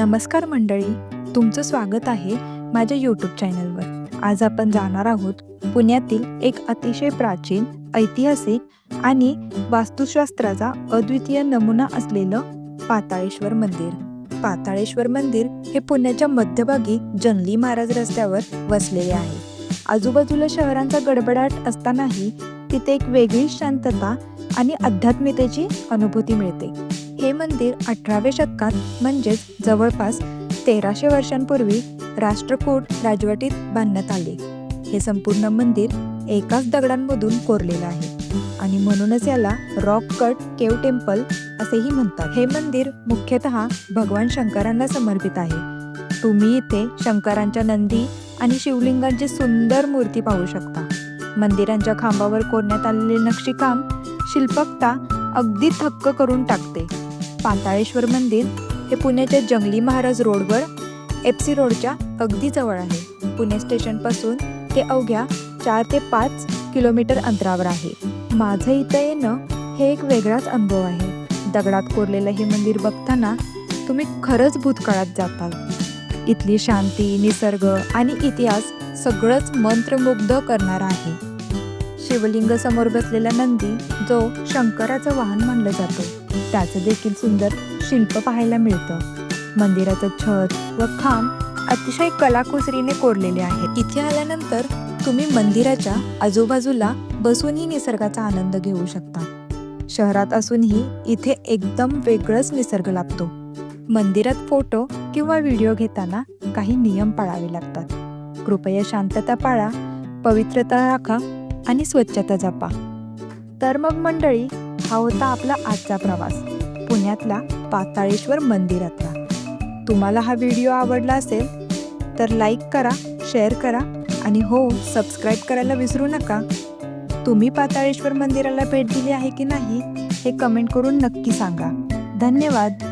नमस्कार मंडळी तुमचं स्वागत आहे माझ्या यूट्यूब चॅनलवर आज आपण जाणार आहोत पुण्यातील एक अतिशय प्राचीन ऐतिहासिक आणि वास्तुशास्त्राचा अद्वितीय नमुना असलेलं पाताळेश्वर मंदिर. पाताळेश्वर मंदिर हे पुण्याच्या मध्यभागी जंगली महाराज रस्त्यावर वसलेले आहे. आजूबाजूला शहरांचा गडबडाट असतानाही तिथे एक वेगळी शांतता आणि अध्यात्मितेची अनुभूती मिळते. हे मंदिर अठराव्या शतकात म्हणजेच जवळपास तेराशे वर्षांपूर्वी राष्ट्रकूट राजवटीत बांधण्यात आले. हे संपूर्ण मंदिर एकाच दगडांमधून कोरलेलं आहे आणि म्हणूनच याला रॉक कट केव टेम्पल असेही म्हणतात. हे मंदिर मुख्यतः भगवान शंकरांना समर्पित आहे. तुम्ही इथे शंकरांच्या नंदी आणि शिवलिंगांची सुंदर मूर्ती पाहू शकता. मंदिरांच्या खांबावर कोरण्यात आलेले नक्षीकाम शिल्पकता अगदी थक्क करून टाकते. पाताळेश्वर मंदिर हे पुण्याच्या जंगली महाराज रोडवर एफ सी रोडच्या अगदी जवळ आहे. पुणे स्टेशनपासून ते अवघ्या चार ते पाच किलोमीटर अंतरावर आहे. माझं इथं येणं हे एक वेगळाच अनुभव आहे. दगडात कोरलेलं हे मंदिर बघताना तुम्ही खरंच भूतकाळात जाताल. इथली शांती निसर्ग आणि इतिहास सगळंच मंत्रमुग्ध करणारा आहे. शिवलिंग समोर बसलेला नंदी जो शंकराचं वाहन मानलं जातं. त्याचं देखील सुंदर शिल्प पाहायला मिळतं. मंदिराचं छत व खांब अतिशय कलाकुसरीने कोरलेले आहेत. इथे आल्यानंतर तुम्ही मंदिराच्या आजूबाजूला बसूनही निसर्गाचा आनंद घेऊ शकता. शहरात असूनही इथे एकदम वेगळंच निसर्ग लाभतो. मंदिरात फोटो किंवा व्हिडिओ घेताना काही नियम पाळावे लागतात. कृपया शांतता पाळा पवित्रता राखा आणि स्वच्छता जपा. तर मग मंडळी हा होता आपला आजचा प्रवास. पुण्यातला पाताळेश्वर मंदिरातला. तुम्हाला हा व्हिडिओ आवडला असेल तर लाईक करा शेअर करा आणि हो सबस्क्राईब करायला विसरू नका. तुम्ही पाताळेश्वर मंदिराला भेट दिली आहे की नाही हे कमेंट करून नक्की सांगा. धन्यवाद.